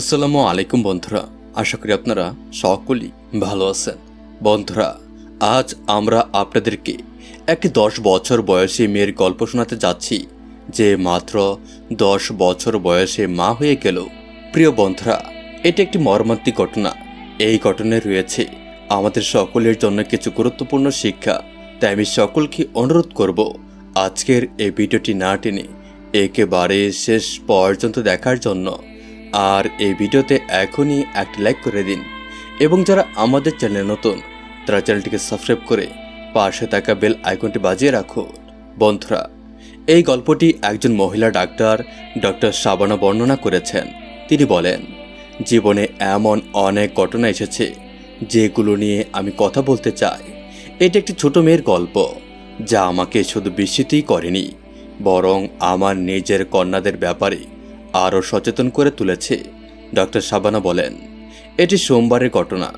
আসসালামু আলাইকুম বন্ধুরা। আশা করি আপনারা সকলেই ভালো আছেন। বন্ধুরা, আজ আমরা আপনাদেরকে একটি দশ বছর বয়সী মেয়ের গল্প শোনাতে যাচ্ছি, যে মাত্র দশ বছর বয়সে মা হয়ে গেল। প্রিয় বন্ধুরা, এটি একটি মর্মান্তিক ঘটনা। এই ঘটনায় রয়েছে আমাদের সকলের জন্য কিছু গুরুত্বপূর্ণ শিক্ষা। তাই আমি সকলকে অনুরোধ করব, আজকের এই ভিডিওটি না টেনে একেবারে শেষ পর্যন্ত দেখার জন্য আর এই ভিডিওতে এখনই একটি লাইক করে দিন। এবং যারা আমাদের চ্যানেল নতুন, তারা চ্যানেলটিকে সাবস্ক্রাইব করে পাশে থাকা বেল আইকনটি বাজিয়ে রাখুন বন্ধুরা, এই গল্পটি একজন মহিলা ডাক্তার ডক্টর শাবানা বর্ণনা করেছেন। তিনি বলেন, জীবনে এমন অনেক ঘটনা এসেছে, যেগুলো নিয়ে আমি কথা বলতে চাই। এটি একটি ছোট মেয়ের গল্প, যা আমাকে শুধু বিস্মিতই করেনি, বরং আমার নিজের কন্যাদের ব্যাপারে আরও সচেতন করে তুলেছে ডক্টর শাবানা বলেন, এটি সোমবারের ঘটনা।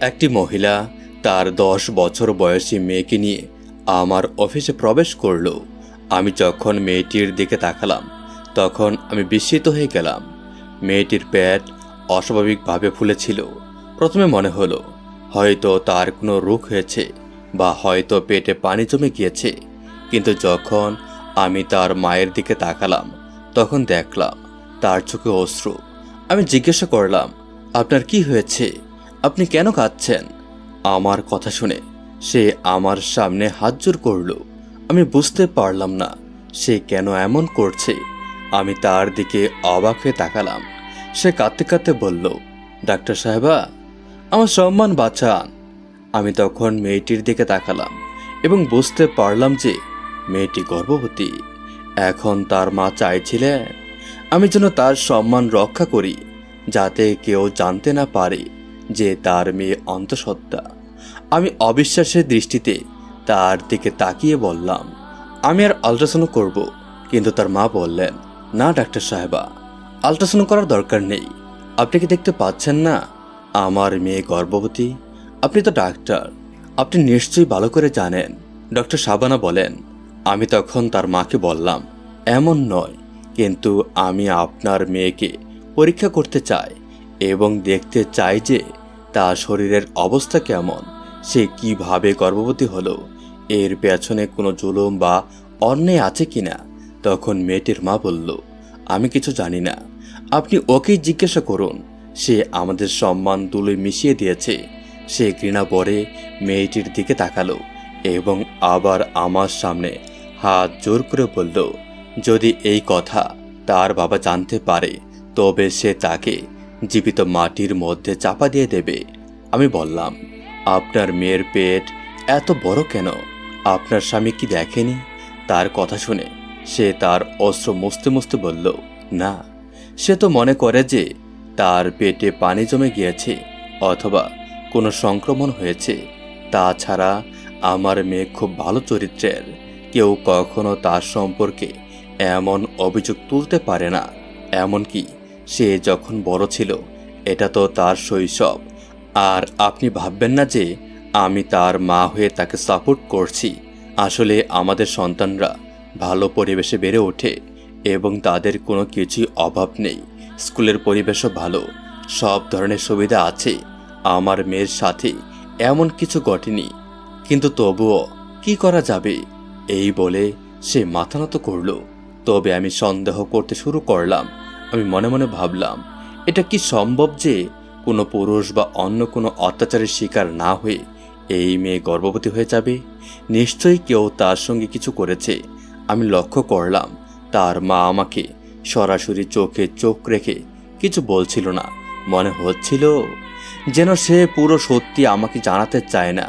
একটি মহিলা তার দশ বছর বয়সী মেয়েকে নিয়ে আমার অফিসে প্রবেশ করল। আমি যখন মেয়েটির দিকে তাকালাম, তখন আমি বিস্মিত হয়ে গেলাম। মেয়েটির পেট অস্বাভাবিকভাবে ফুলেছিল। প্রথমে মনে হলো, হয়তো তার কোনো রোগ হয়েছে বা হয়তো পেটে পানি জমে গিয়েছে। কিন্তু যখন আমি তার মায়ের দিকে তাকালাম, তখন দেখলাম তার চোখে অশ্রু। আমি জিজ্ঞাসা করলাম, আপনার কি হয়েছে? আপনি কেন কাঁদছেন? আমার কথা শুনে সে আমার সামনে হাত জোর করল। আমি বুঝতে পারলাম না সে কেন এমন করছে। আমি তার দিকে অবাক হয়ে তাকালাম। সে কাঁদতে কাঁদতে বলল, ডাক্তার সাহেবা, আমার সম্মান বাঁচান। আমি তখন মেয়েটির দিকে তাকালাম এবং বুঝতে পারলাম যে মেয়েটি গর্ভবতী। এখন তার মা চাইছিলেন আমি যেন তার সম্মান রক্ষা করি, যাতে কেউ জানতে না পারে যে তার মেয়ে অন্তঃসত্ত্বা। আমি অবিশ্বাসের দৃষ্টিতে তার দিকে তাকিয়ে বললাম, আমি আর আলট্রাসাউন্ড করব। কিন্তু তার মা বললেন, না, ডাক্তার সাহেবা আলট্রাসাউন্ড করার দরকার নেই। আপনি কি দেখতে পাচ্ছেন না? আমার মেয়ে গর্ভবতী। আপনি তো ডাক্তার। আপনি নিশ্চয়ই ভালো করে জানেন। ডক্টর সাবানা বলেন। আমি তখন তার মাকে বললাম, এমন নয়। কিন্তু আমি আপনার মেয়েকে পরীক্ষা করতে চাই এবং দেখতে চাই যে তার শরীরের অবস্থা কেমন, সে কীভাবে গর্ভবতী হলো, এর পেছনে কোনো জুলুম বা অন্যায় আছে কিনা? তখন মেয়েটির মা বলল, আমি কিছু জানি না। আপনি ওকেই জিজ্ঞাসা করুন। সে আমাদের সম্মান দুলোয় মিশিয়ে দিয়েছে। সে ঘৃণা পরে মেয়েটির দিকে তাকালো এবং আবার আমার সামনে হাত জোর করে বলল যদি এই কথা তার বাবা জানতে পারে, তবে সে তাকে জীবিত মাটির মধ্যে চাপা দিয়ে দেবে। আমি বললাম, আপনার মেয়ের পেট এত বড় কেন? আপনার স্বামী কি দেখেনি? তার কথা শুনে সে তার অস্ত্র মুছতে মুছতে বলল, না। সে তো মনে করে যে তার পেটে পানি জমে গিয়েছে অথবা কোনো সংক্রমণ হয়েছে। তাছাড়া আমার মেয়ে খুব ভালো চরিত্রের। কেউ কখনো তার সম্পর্কে এমন অভিযোগ তুলতে পারে না। এমনকি সে যখন বড় ছিল, এটা তো তার শৈশব। আর আপনি ভাববেন না যে আমি তার মা হয়ে তাকে সাপোর্ট করছি। আসলে আমাদের সন্তানরা ভালো পরিবেশে বেড়ে ওঠে এবং তাদের কোনো কিছুই অভাব নেই। স্কুলের পরিবেশও ভালো, সব ধরনের সুবিধা আছে। আমার মেয়ের সাথে এমন কিছু ঘটেনি। কিন্তু তবুও কি করা যাবে? এই বলে সে মাথা নত করল। তবে আমি সন্দেহ করতে শুরু করলাম। আমি মনে মনে ভাবলাম, এটা কি সম্ভব যে কোনো পুরুষ বা অন্য কোনো অত্যাচারের শিকার না হয়ে এই মেয়ে গর্ভবতী হয়ে যাবে? নিশ্চয়ই কেউ তার সঙ্গে কিছু করেছে। আমি লক্ষ্য করলাম, তার মা আমাকে সরাসরি চোখে চোখ রেখে কিছু বলছিল না। মনে হচ্ছিল যেন সে পুরো সত্যি আমাকে জানাতে চায় না।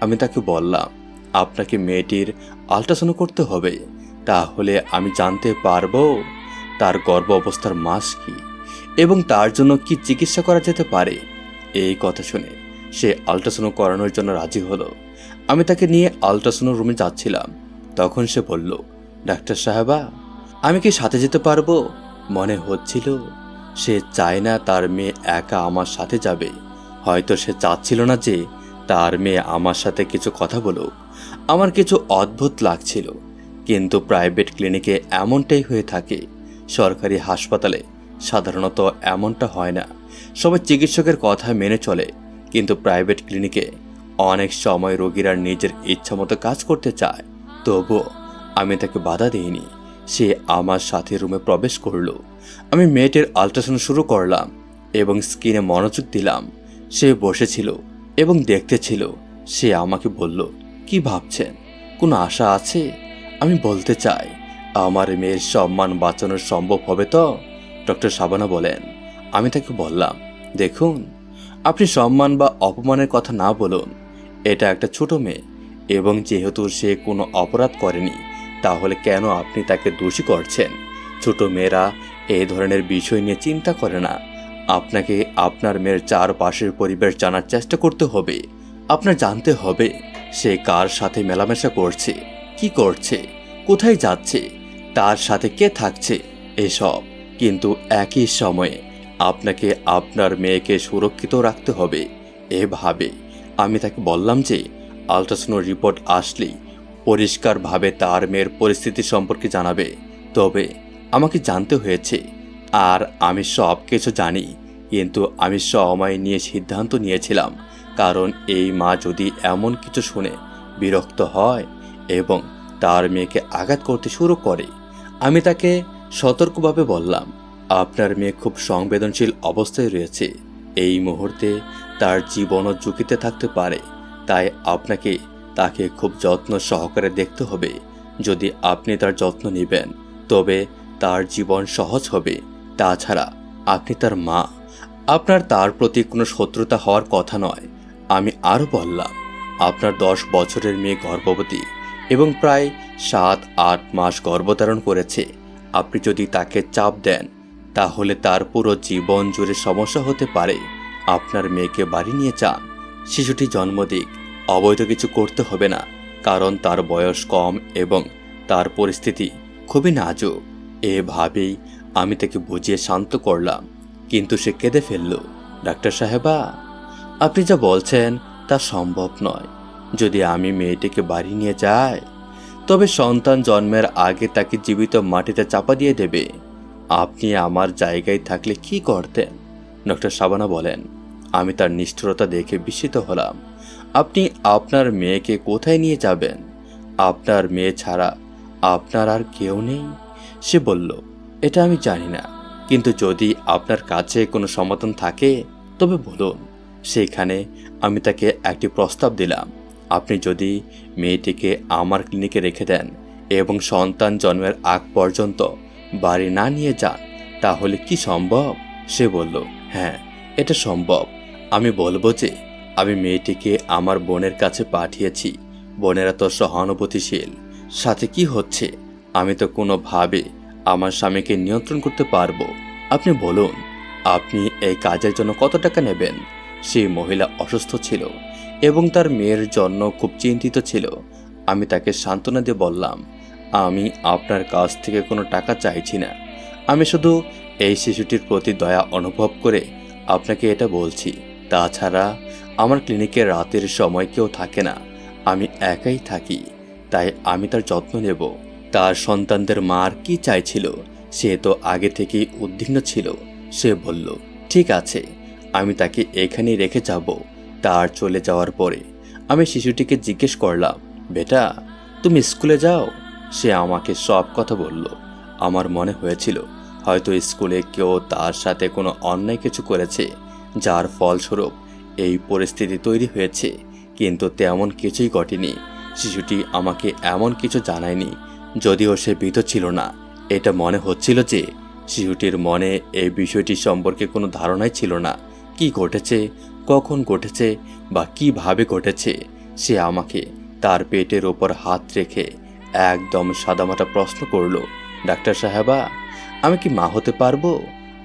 আমি তাকে বললাম, আপনাকে মেয়েটির আলট্রাসাউন্ড করতে হবে। তাহলে আমি জানতে পারব তার গর্ভ অবস্থার মাস কি এবং তার জন্য কি চিকিৎসা করা যেতে পারে। এই কথা শুনে সে আলট্রাসাউন্ড করানোর জন্য রাজি হলো। আমি তাকে নিয়ে আলট্রাসাউন্ড রুমে যাচ্ছিলাম। তখন সে বলল, ডাক্তার সাহেবা, আমি কি সাথে যেতে পারব? মনে হচ্ছিল, সে চায় না তার মেয়ে একা আমার সাথে যাবে। হয়তো সে চাচ্ছিল না যে তার মেয়ে আমার সাথে কিছু কথা বলুক। আমার কিছু অদ্ভুত লাগছিল। কিন্তু প্রাইভেট ক্লিনিকে এমনটাই হয়ে থাকে, সরকারি হাসপাতালে সাধারণত এমনটা হয় না। সবাই চিকিৎসকের কথা মেনে চলে, কিন্তু প্রাইভেট ক্লিনিকে অনেক সময় রোগীরা নিজের ইচ্ছা মতো কাজ করতে চায়। তবুও আমি তাকে বাধা দিইনি, সে আমার সাথে রুমে প্রবেশ করল। আমি মেয়েটির আল্ট্রাসাউন্ড শুরু করলাম এবং স্কিনে মনোযোগ দিলাম। সে বসেছিল এবং দেখতেছিল সে আমাকে বলল, কি ভাবছেন? কোনো আশা আছে? আমি বলতে চাই, আমার মেয়ের সম্মান বাঁচানো সম্ভব হবে তো? ডক্টর সাবানা বলেন। আমি তাকে বললাম, দেখুন, আপনি সম্মান বা অপমানের কথা না বলুন। এটা একটা ছোট মেয়ে এবং যেহেতু সে কোনো অপরাধ করেনি, তাহলে কেন আপনি তাকে দোষী করছেন? ছোট মেয়েরা এই ধরনের বিষয় নিয়ে চিন্তা করে না। আপনাকে আপনার মেয়ের চারপাশের পরিবেশ জানার চেষ্টা করতে হবে। আপনার জানতে হবে সে কার সাথে মেলামেশা করছে। কি করছে? কোথায় যাচ্ছে? তার সাথে কে থাকছে? এসব কিন্তু একই সময়ে আপনাকে আপনার মেয়েকে সুরক্ষিত রাখতে হবে। এভাবে আমি তাকে বললাম যে আলট্রাসাউন্ড রিপোর্ট আসলেই পরিষ্কারভাবে তার মেয়ের পরিস্থিতি সম্পর্কে জানাবে। তবে আমাকে জানতে হয়েছে, আর আমি সব কিছু জানি, কিন্তু আমি সময় নিয়ে সিদ্ধান্ত নিয়েছিলাম, কারণ এই মা যদি এমন কিছু শুনে বিরক্ত হয় এবং তার মেয়েকে আঘাত করতে শুরু করে। আমি তাকে সতর্কভাবে বললাম, আপনার মেয়ে খুব সংবেদনশীল অবস্থায় রয়েছে। এই মুহূর্তে তার জীবনও ঝুঁকিতে থাকতে পারে। তাই আপনাকে তাকে খুব যত্ন সহকারে দেখতে হবে। যদি আপনি তার যত্ন নেবেন, তবে তার জীবন সহজ হবে। তাছাড়া আপনি তার মা। আপনার তার প্রতি কোনো শত্রুতা হওয়ার কথা নয়। আমি আরও বললাম, আপনার দশ বছরের মেয়ে গর্ভবতী। এবং প্রায় সাত, আট মাস গর্ভধারণ করেছে। আপনি যদি তাকে চাপ দেন, তাহলে তার পুরো জীবন জুড়ে সমস্যা হতে পারে। আপনার মেয়েকে বাড়ি নিয়ে যান। শিশুটি জন্ম দিক অবৈধ কিছু করতে হবে না, কারণ তার বয়স কম এবং তার পরিস্থিতি খুবই নাজুক। এভাবেই আমি তাকে বুঝিয়ে শান্ত করলাম, কিন্তু সে কেঁদে ফেলল, ডাক্তার সাহেবা, আপনি যা বলছেন তা সম্ভব নয়। যদি আমি মেয়েটিকে বাড়ি নিয়ে যাই, তবে সন্তান জন্মের আগে তাকে জীবিত মাটিতে চাপা দিয়ে দেবে। আপনি আমার জায়গায় থাকলে কি করতেন? ডক্টর সাবানা বলেন, আমি তার নিষ্ঠুরতা দেখে বিস্মিত হলাম। আপনি আপনার মেয়েকে কোথায় নিয়ে যাবেন? আপনার মেয়ে ছাড়া আপনার আর কেউ নেই? সে বলল, এটা আমি জানি না। কিন্তু যদি আপনার কাছে কোনো সমাধান থাকে, তবে বলুন। সেইখানে আমি তাকে একটি প্রস্তাব দিলাম। আপনি যদি মেয়েটিকে আমার ক্লিনিকে রেখে দেন এবং সন্তান জন্মের আগ পর্যন্ত বাড়ি না নিয়ে যান, তাহলে কি সম্ভব? সে বলল হ্যাঁ এটা সম্ভব। আমি বলব যে, আমি মেয়েটিকে আমার বোনের কাছে পাঠিয়েছি। বোনেরা তো সহানুভূতিশীল। সাথে কি হচ্ছে? আমি তো কোনোভাবে আমার স্বামীকে নিয়ন্ত্রণ করতে পারব। আপনি বলুন, আপনি এই কাজের জন্য কত টাকা নেবেন? সেই মহিলা অসুস্থ ছিল। এবং তার মেয়ের জন্য খুব চিন্তিত ছিল। আমি তাকে সান্ত্বনা দিয়ে বললাম, আমি আপনার কাছ থেকে কোনো টাকা চাইছি না। আমি শুধু এই শিশুটির প্রতি দয়া অনুভব করে আপনাকে এটা বলছি। তাছাড়া আমার ক্লিনিকে রাতের সময় কেউ থাকে না। আমি একাই থাকি, তাই আমি তার যত্ন নেব। তার সন্তানদের মার কি চাইছিল, সে তো আগে থেকেই উদ্বিগ্ন ছিল। সে বলল, ঠিক আছে, আমি তাকে এখানেই রেখে যাব। তার চলে যাওয়ার পরে আমি শিশুটিকে জিজ্ঞেস করলাম, বেটা, তুমি স্কুলে যাও? সে আমাকে সব কথা বলল। আমার মনে হয়েছিল, হয়তো স্কুলে কেউ তার সাথে কোনো অন্যায় কিছু করেছে, যার ফলস্বরূপ এই পরিস্থিতি তৈরি হয়েছে। কিন্তু তেমন কিছুই ঘটেনি। শিশুটি আমাকে এমন কিছু জানায়নি, যদিও সে ভীত ছিল না। এটা মনে হচ্ছিল যে শিশুটির মনে এই বিষয়টি সম্পর্কে কোনো ধারণাই ছিল না। কি ঘটেছে? কখন ঘটেছে বা কীভাবে ঘটেছে, সে আমাকে তার পেটের ওপর হাত রেখে একদম সাদামাটা প্রশ্ন করল, ডাক্তার সাহেবা, আমি কি মা হতে পারব?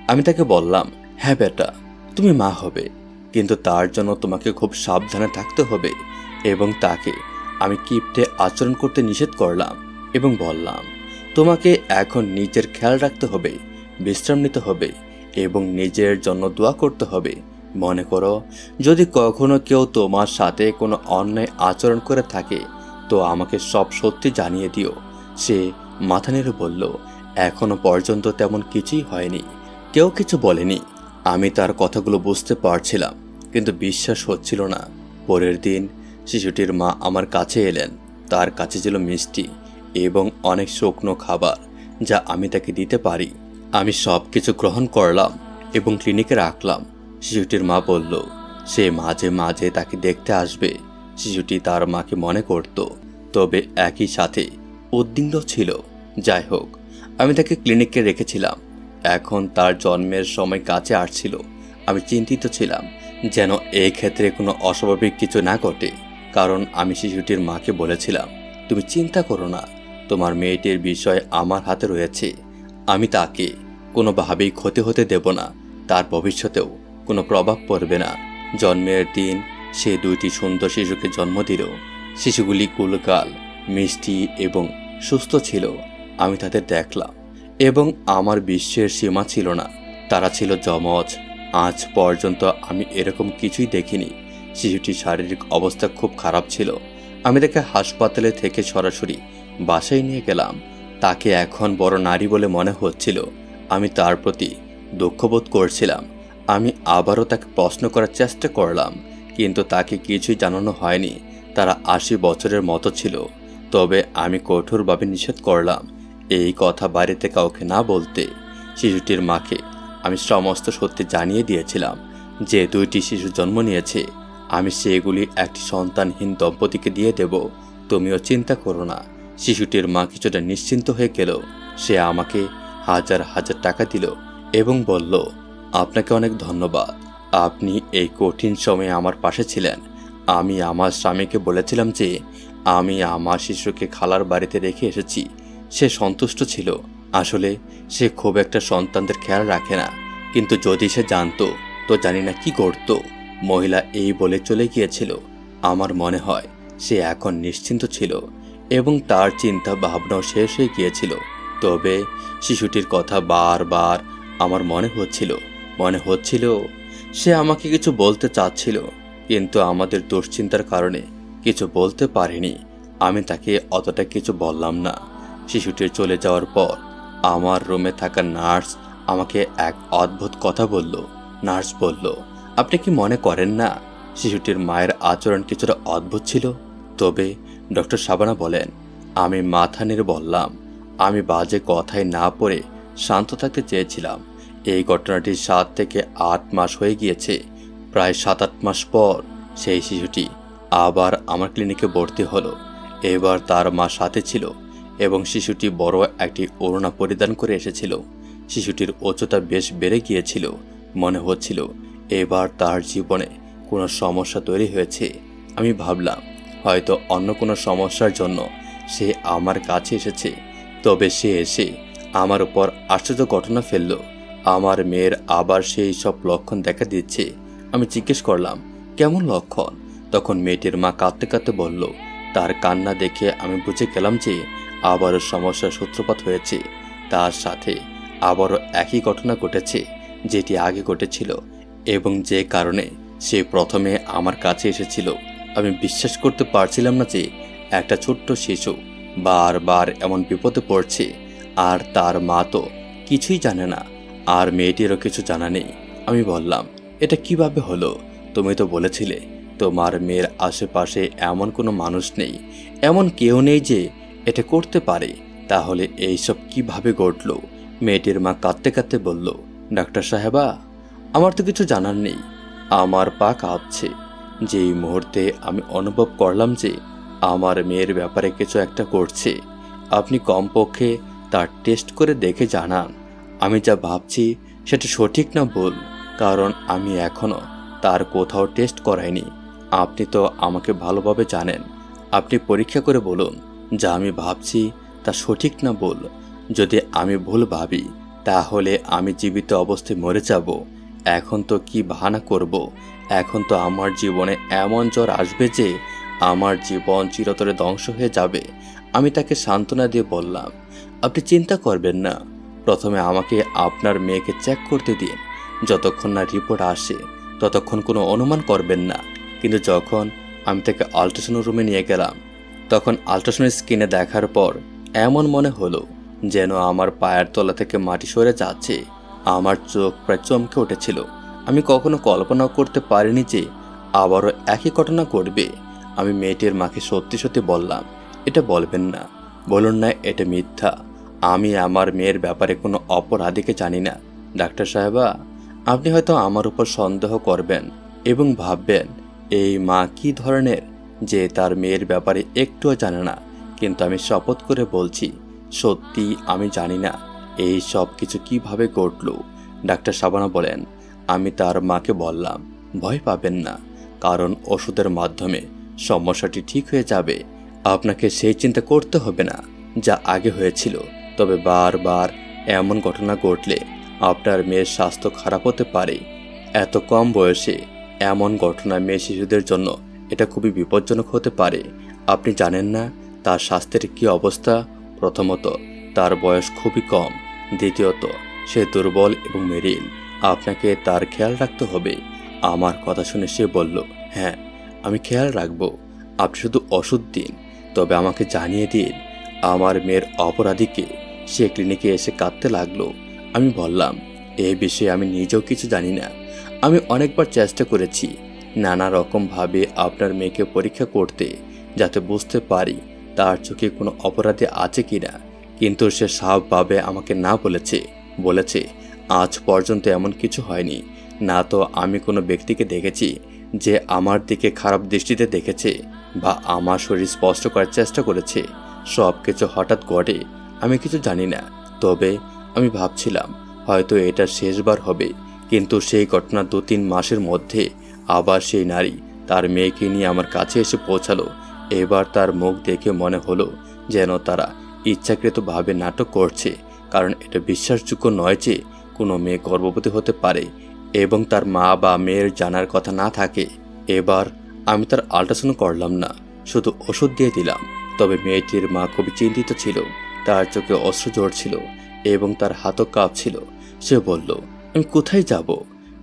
আমি তাকে বললাম হ্যাঁ বেটা, তুমি মা হবে, কিন্তু তার জন্য তোমাকে খুব সাবধানে থাকতে হবে। এবং তাকে আমি কিপ্টে আচরণ করতে নিষেধ করলাম এবং বললাম, তোমাকে এখন নিজের খেয়াল রাখতে হবে, বিশ্রাম নিতে হবে এবং নিজের জন্য দোয়া করতে হবে। মনে করো, যদি কখনো কেউ তোমার সাথে কোনো অন্যায় আচরণ করে থাকে, তো আমাকে সব সত্যি জানিয়ে দিও। সে মাথা নেড়ে বলল, এখনও পর্যন্ত তেমন কিছুই হয়নি। কেউ কিছু বলেনি। আমি তার কথাগুলো বুঝতে পারছিলাম, কিন্তু বিশ্বাস হচ্ছিল না। পরের দিন শিশুটির মা আমার কাছে এলেন। তার কাছে ছিল মিষ্টি এবং অনেক শুকনো খাবার, যা আমি তাকে দিতে পারি। আমি সব কিছু গ্রহণ করলাম এবং ক্লিনিকে রাখলাম। শিশুটির মা বলল, সে মাঝে মাঝে তাকে দেখতে আসবে। শিশুটি তার মাকে মনে করত, তবে একই সাথে উদ্বিগ্ন ছিল। যাই হোক, আমি তাকে ক্লিনিকে রেখেছিলাম। এখন তার জন্মের সময় কাছে আসছিল। আমি চিন্তিত ছিলাম যেন এই ক্ষেত্রে কোনো অস্বাভাবিক কিছু না ঘটে, কারণ আমি শিশুটির মাকে বলেছিলাম, তুমি চিন্তা করো না, তোমার মেয়েটির বিষয় আমার হাতে রয়েছে। আমি তাকে কোনোভাবেই ক্ষতি হতে দেব না, তার ভবিষ্যতেও। কোনো প্রভাব পড়বে না। জন্মের দিন সে দুইটি সুন্দর শিশুকে জন্ম দিল। শিশুগুলি কুলকাল, মিষ্টি এবং সুস্থ ছিল। আমি তাদের দেখলাম এবং আমার বিশ্বের সীমা ছিল না। তারা ছিল যমজ। আজ পর্যন্ত আমি এরকম কিছুই দেখিনি। শিশুটির শারীরিক অবস্থা খুব খারাপ ছিল। আমি তাকে হাসপাতালে থেকে সরাসরি বাসায় নিয়ে গেলাম। তাকে এখন বড় নারী বলে মনে হচ্ছিল। আমি তার প্রতি দুঃখবোধ করছিলাম। আমি আবারও তাকে প্রশ্ন করার চেষ্টা করলাম, কিন্তু তাকে কিছুই জানানো হয়নি। তারা আশি বছরের মতো ছিল। তবে আমি কঠোরভাবে নিষেধ করলাম এই কথা বাড়িতে কাউকে না বলতে। শিশুটির মাকে আমি সমস্ত সত্যি জানিয়ে দিয়েছিলাম যে দুইটি শিশু জন্ম নিয়েছে। আমি সেগুলি একটি সন্তানহীন দম্পতিকে দিয়ে দেব। তুমিও চিন্তা করো না। শিশুটির মা কিছুটা নিশ্চিন্ত হয়ে গেল। সে আমাকে হাজার হাজার টাকা দিল এবং বলল আপনাকে অনেক ধন্যবাদ। আপনি এই কঠিন সময়ে আমার পাশে ছিলেন। আমি আমার স্বামীকে বলেছিলাম যে, আমি আমার শিশুকে খালার বাড়িতে রেখে এসেছি। সে সন্তুষ্ট ছিল। আসলে সে খুব একটা সন্তানদের খেয়াল রাখে না। কিন্তু যদি সে জানতো, তো জানি না কি করতো। মহিলা এই বলে চলে গিয়েছিল। আমার মনে হয় সে এখন নিশ্চিন্ত ছিল এবং তার চিন্তা ভাবনাও শেষ হয়ে গিয়েছিল। তবে শিশুটির কথা বারবার আমার মনে হচ্ছিল। মনে হচ্ছিল সে আমাকে কিছু বলতে চাচ্ছিল, কিন্তু আমাদের দুশ্চিন্তার কারণে কিছু বলতে পারিনি। আমি তাকে অতটা কিছু বললাম না। শিশুটির চলে যাওয়ার পর আমার রুমে থাকা নার্স আমাকে এক অদ্ভুত কথা বলল। নার্স বলল, আপনি কি মনে করেন না শিশুটির মায়ের আচরণ কিছুটা অদ্ভুত ছিল? তবে ডক্টর সাবানা বলেন, আমি মাথা নেড়ে বললাম, আমি বাজে কথায় না পড়ে শান্ত থাকতে চেয়েছিলাম। এই ঘটনাটি সাত থেকে আট মাস হয়ে গিয়েছে। প্রায় সাত আট মাস পর সেই শিশুটি আবার আমার ক্লিনিকে ভর্তি হলো। এবার তার মা সাথে ছিল এবং শিশুটি বড় একটি ওড়না পরিধান করে এসেছিল। শিশুটির উচ্চতা বেশ বেড়ে গিয়েছিল, মনে হচ্ছিল এবার তার জীবনে কোনো সমস্যা তৈরি হয়েছে। আমি ভাবলাম, হয়তো অন্য কোনো সমস্যার জন্য সে আমার কাছে এসেছে, তবে সে এসে আমার উপর আশ্চর্য ঘটনা ফেলল। আমার মেয়ের আবার সেই সব লক্ষণ দেখা দিচ্ছে। আমি জিজ্ঞেস করলাম, কেমন লক্ষণ? তখন মেয়েটির মা কাঁদতে কাঁদতে বলল, তার কান্না দেখে আমি বুঝে গেলাম যে আবারও সমস্যার সূত্রপাত হয়েছে। তার সাথে আবারও একই ঘটনা ঘটেছে, যেটি আগে ঘটেছিল এবং যে কারণে সে প্রথমে আমার কাছে এসেছিল। আমি বিশ্বাস করতে পারছিলাম না যে একটা ছোট্ট শিশু বারবার এমন বিপদে পড়ছে, আর তার মা তো কিছুই জানে না। আর মেয়েটিরও কিছু জানা নেই। আমি বললাম, এটা কীভাবে হলো? তুমি তো বলেছিলে, তোমার মেয়ের আশেপাশে এমন কোনো মানুষ নেই। এমন কেউ নেই যে এটা করতে পারে। তাহলে এইসব কীভাবে ঘটল? মেয়েটির মা কাঁদতে কাঁদতে বলল, ডাক্তার সাহেবা, আমার তো কিছু জানার নেই। আমার পা কাঁপছে। যেই মুহূর্তে আমি অনুভব করলাম যে আমার মেয়ের ব্যাপারে কিছু একটা করছে আপনি কমপক্ষে তার টেস্ট করে দেখে জানান। আমি যা ভাবছি সেটা সঠিক না ভুল, কারণ আমি এখনও তার কোথাও টেস্ট করাইনি। আপনি তো আমাকে ভালোভাবে জানেন। আপনি পরীক্ষা করে বলুন যা আমি ভাবছি তা সঠিক না ভুল। যদি আমি ভুল ভাবি, তাহলে আমি জীবিত অবস্থায় মরে যাব। এখন তো কি বাহানা করব? এখন তো আমার জীবনে এমন জ্বর আসবে যে আমার জীবন চিরতরে ধ্বংস হয়ে যাবে। আমি তাকে সান্ত্বনা দিয়ে বললাম, আপনি চিন্তা করবেন না। প্রথমে আমাকে আপনার মেয়েকে চেক করতে দিন। যতক্ষণ না রিপোর্ট আসে, ততক্ষণ কোনো অনুমান করবেন না। কিন্তু যখন আমি তাকে আল্ট্রাসাউন্ড রুমে নিয়ে গেলাম, তখন আল্ট্রাসাউন্ড স্ক্রিনে দেখার পর এমন মনে হলো যেন আমার পায়ের তলা থেকে মাটি সরে যাচ্ছে। আমার চোখ প্রায় চমকে উঠেছিল। আমি কখনো কল্পনা করতে পারিনি যে আবারও একই ঘটনা ঘটবে। আমি মেয়েটির মাকে সত্যি সত্যি বললাম, এটা বলবেন না। বলুন না, এটা মিথ্যা। আমি আমার মেয়ের ব্যাপারে কোনো অপরাধীকে জানি না। ডাক্তার সাহেবা, আপনি হয়তো আমার উপর সন্দেহ করবেন এবং ভাববেন, এই মা কি ধরনের? যে তার মেয়ের ব্যাপারে একটুও জানে না। কিন্তু আমি শপথ করে বলছি, সত্যি আমি জানি না এই সব কিছু কীভাবে ঘটল। ডাক্তার সাবানা বলেন, আমি তার মাকে বললাম, ভয় পাবেন না, কারণ ওষুধের মাধ্যমে সমস্যাটি ঠিক হয়ে যাবে। আপনাকে সেই চিন্তা করতে হবে না, যা আগে হয়েছিল। তবে বারবার এমন ঘটনা ঘটলে আপনার মেয়ের স্বাস্থ্য খারাপ হতে পারে। এত কম বয়সে এমন ঘটনা মেয়ে শিশুদের জন্য এটা খুবই বিপজ্জনক হতে পারে। আপনি জানেন না তার স্বাস্থ্যের কি অবস্থা? প্রথমত, তার বয়স খুবই কম। দ্বিতীয়ত, সে দুর্বল এবং মেরিল। আপনাকে তার খেয়াল রাখতে হবে। আমার কথা শুনে সে বলল হ্যাঁ আমি খেয়াল রাখব। আপনি শুধু ওষুধ দিন, তবে আমাকে জানিয়ে দিন আমার মেয়ের অপরাধীকে সে ক্লিনিকে এসে কাঁদতে লাগল। আমি বললাম এই বিষয়ে আমি নিজেও কিছু জানি না। আমি অনেকবার চেষ্টা করেছি নানা রকমভাবে আপনার মেয়েকে পরীক্ষা করতে, যাতে বুঝতে পারি তার চোখে কোনো অপরাধী আছে কি না কিন্তু সে সাফভাবে আমাকে না বলেছে। বলেছে, আজ পর্যন্ত এমন কিছু হয়নি। না তো আমি কোনো ব্যক্তিকে দেখেছি যে আমার দিকে খারাপ দৃষ্টিতে দেখেছে বা আমার শরীর স্পষ্ট করার চেষ্টা করেছে। সব কিছু হঠাৎ ঘটে আমি কিছু জানি না, তবে আমি ভাবছিলাম হয়তো এটা শেষবার হবে, কিন্তু সেই ঘটনা দু তিন মাসের মধ্যে আবার সেই নারী তার মেয়েকে নিয়ে আমার কাছে এসে পৌঁছালো। এবার তার মুখ দেখে মনে হলো যেন তারা ইচ্ছাকৃতভাবে নাটক করছে, কারণ এটা বিশ্বাসযোগ্য নয় যে কোনো মেয়ে গর্ভবতী হতে পারে এবং তার মা বা মেয়ের জানার কথা না থাকে। এবার আমি তার আল্ট্রাসাউন্ড করলাম না, শুধু ওষুধ দিয়ে দিলাম, তবে মেয়েটির মা খুবই চিন্তিত ছিল। তার চোখে অস্ত্র ছিল এবং তার হাতও কাঁপছিল। সে বলল, আমি কোথায় যাব?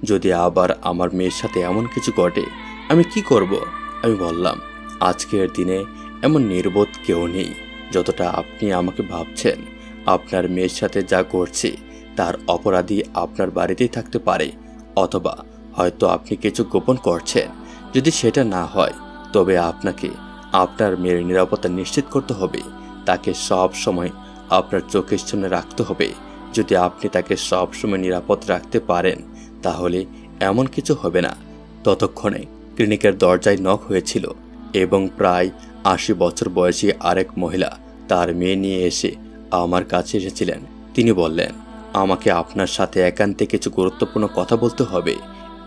যদি আবার আমার মেয়ের সাথে এমন কিছু ঘটে, আমি কি করব? আমি বললাম, আজকের দিনে এমন নির্বোধ কেউ নেই। যতটা আপনি আমাকে ভাবছেন, আপনার মেয়ের সাথে যা করছে তার অপরাধী আপনার বাড়িতেই থাকতে পারে। অথবা হয়তো আপনি কিছু গোপন করছেন। যদি সেটা না হয়, তবে আপনাকে, আপনার মেয়ের নিরাপত্তা নিশ্চিত করতে হবে। তাকে সব সময় আপনার চোখের সামনে রাখতে হবে। যদি আপনি তাকে সব সময় নিরাপদ রাখতে পারেন, তাহলে এমন কিছু হবে না। ততক্ষণে ক্লিনিকের দরজায় নখ হয়েছিল এবং প্রায় আশি বছর বয়সী আরেক মহিলা তার মেয়ে নিয়ে এসে আমার কাছে এসেছিলেন। তিনি বললেন, আমাকে আপনার সাথে একান্তে কিছু গুরুত্বপূর্ণ কথা বলতে হবে।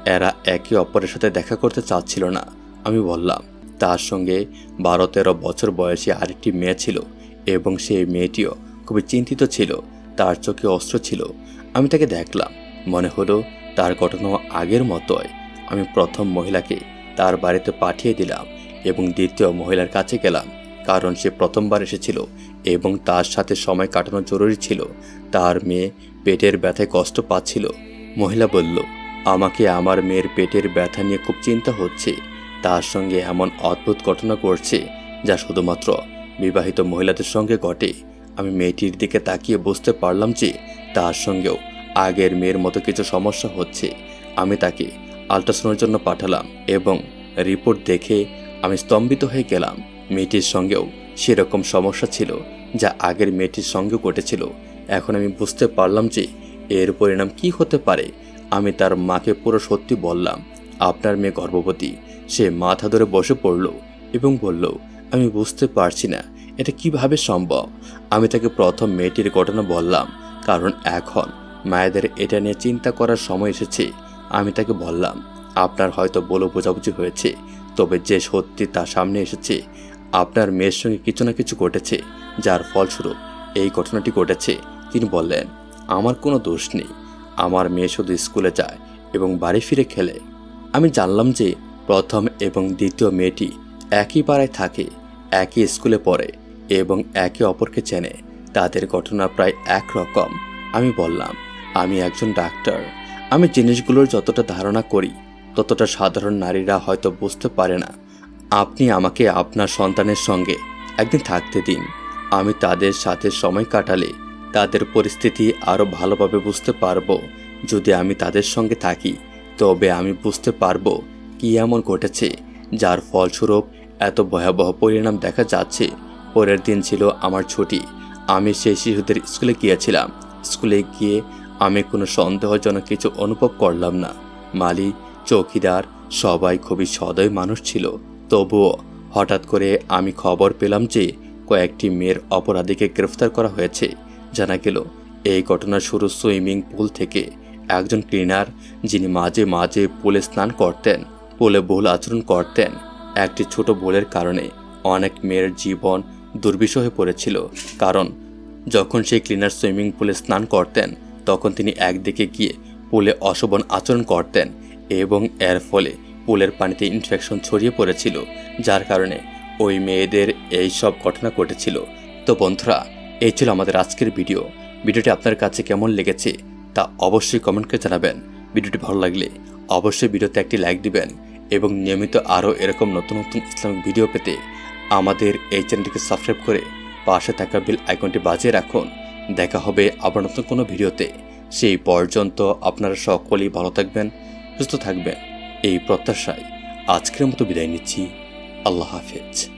এরা একে অপরের সাথে দেখা করতে চাচ্ছিল না। আমি বললাম, তার সঙ্গে বারো তেরো বছর বয়সী আরেকটি মেয়ে ছিল। এবং সেই মেয়েটিও খুবই চিন্তিত ছিল। তার চোখে অস্ত্র ছিল। আমি তাকে দেখলাম। মনে হলো তার ঘটনা আগের মতোই। আমি প্রথম মহিলাকে তার বাড়িতে পাঠিয়ে দিলাম এবং দ্বিতীয় মহিলার কাছে গেলাম। কারণ সে প্রথমবার এসেছিল এবং তার সাথে সময় কাটানো জরুরি ছিল। তার মেয়ে পেটের ব্যথায় কষ্ট পাচ্ছিল। মহিলা বলল, আমাকে আমার মেয়ের পেটের ব্যথা নিয়ে খুব চিন্তা হচ্ছে। তার সঙ্গে এমন অদ্ভুত ঘটনা করছে যা শুধুমাত্র বিবাহিত মহিলাদের সঙ্গে ঘটে। আমি মেয়েটির দিকে তাকিয়ে বুঝতে পারলাম যে তার সঙ্গেও আগের মেয়ের মতো কিছু সমস্যা হচ্ছে। আমি তাকে আল্ট্রাসাউন্ডের জন্য পাঠালাম এবং রিপোর্ট দেখে আমি স্তম্ভিত হয়ে গেলাম। মেয়েটির সঙ্গেও সেরকম সমস্যা ছিল যা আগের মেয়েটির সঙ্গে ঘটেছিল। এখন আমি বুঝতে পারলাম যে এর পরিণাম কি হতে পারে। আমি তার মাকে পুরো সত্যি বললাম, আপনার মেয়ে গর্ভবতী। সে মাথা ধরে বসে পড়ল এবং বলল আমি বুঝতে পারছি না, এটা কীভাবে সম্ভব? আমি তাকে প্রথম মেয়েটির ঘটনা বললাম, কারণ এখন মায়েদের এটা নিয়ে চিন্তা করার সময় এসেছে। আমি তাকে বললাম, আপনার হয়তো বলো বোঝাবুঝি হয়েছে, তবে যে সত্যি তার সামনে এসেছে, আপনার মেয়ের সঙ্গে কিছু না কিছু ঘটেছে, যার ফলস্বরূপ এই ঘটনাটি ঘটেছে। তিনি বললেন, আমার কোনো দোষ নেই, আমার মেয়ে শুধু স্কুলে যায় এবং বাড়ি ফিরে খেলে। আমি জানলাম যে প্রথম এবং দ্বিতীয় মেয়েটি একই পাড়ায় থাকে একই স্কুলে পড়ে এবং একে অপরকে চেনে। তাদের ঘটনা প্রায় একরকম। আমি বললাম, আমি একজন ডাক্তার। আমি জিনিসগুলোর যতটা ধারণা করি, ততটা সাধারণ নারীরা হয়তো বুঝতে পারে না। আপনি আমাকে আপনার সন্তানের সঙ্গে একদিন থাকতে দিন। আমি তাদের সাথে সময় কাটালে তাদের পরিস্থিতি আরও ভালোভাবে বুঝতে পারব। যদি আমি তাদের সঙ্গে থাকি, তবে আমি বুঝতে পারব কি এমন ঘটেছে, যার ফলস্বরূপ এত ভয়াবহ পরিণাম দেখা যাচ্ছে। পরের দিন ছিল আমার ছুটি। আমি সেই শিশুদের স্কুলে গিয়েছিলাম। স্কুলে গিয়ে আমি কোনো সন্দেহজনক কিছু অনুভব করলাম না। মালি, চৌকিদার সবাই খুবই সদয় মানুষ ছিল। তবুও হঠাৎ করে আমি খবর পেলাম যে কয়েকটি মেয়ের অপরাধীকে গ্রেফতার করা হয়েছে। জানা গেল, এই ঘটনার শুরু সুইমিং পুল থেকে। একজন ক্লিনার যিনি মাঝে মাঝে পুলে স্নান করতেন, পুলে ভুল আচরণ করতেন। একটি ছোট ভুলের কারণে অনেক মেয়ের জীবন দুর্বিষহ হয়ে পড়েছিল। কারণ, যখন সেই ক্লিনার সুইমিং পুলে স্নান করতেন, তখন তিনি একদিকে গিয়ে পুলে অশোভন আচরণ করতেন এবং এর ফলে পুলের পানিতে ইনফেকশন ছড়িয়ে পড়েছিল, যার কারণে ওই মেয়েদের এই সব ঘটনা ঘটেছিল। তো বন্ধুরা, এই ছিল আমাদের আজকের ভিডিও ভিডিওটি আপনার কাছে কেমন লেগেছে তা অবশ্যই কমেন্ট করে জানাবেন। ভিডিওটি ভালো লাগলে অবশ্যই ভিডিওতে একটি লাইক দিবেন। এবং নিয়মিত আরও এরকম নতুন নতুন ইসলামিক ভিডিও পেতে আমাদের এই চ্যানেলটিকে সাবস্ক্রাইব করে পাশে থাকা বিল আইকনটি বাজিয়ে রাখুন। দেখা হবে আবার নতুন কোনো ভিডিওতে। সেই পর্যন্ত আপনারা সকলেই ভালো থাকবেন, সুস্থ থাকবেন। এই প্রত্যাশায় আজকের মতো বিদায় নিচ্ছি। আল্লাহ হাফেজ।